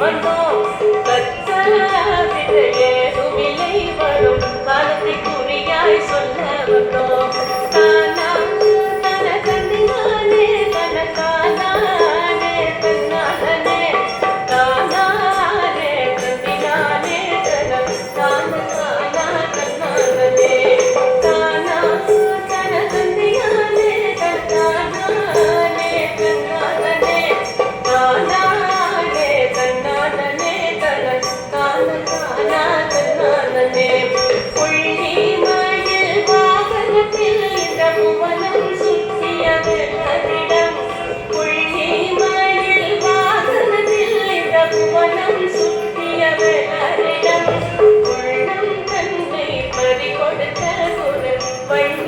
வந்தோம் கத்தலா விதையே துமிலை வரும் காலத்தை Bye.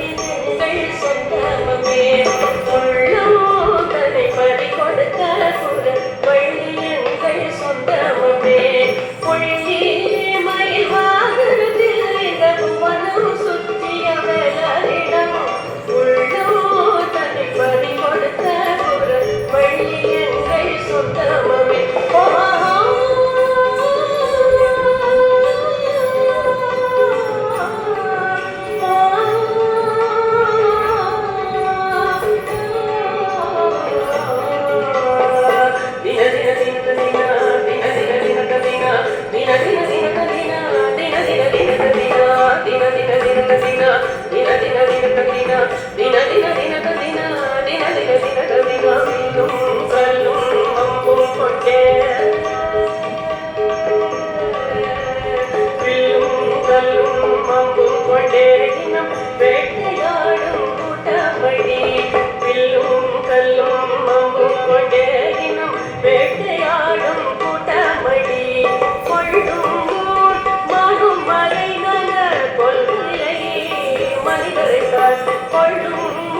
Christ, my Lord.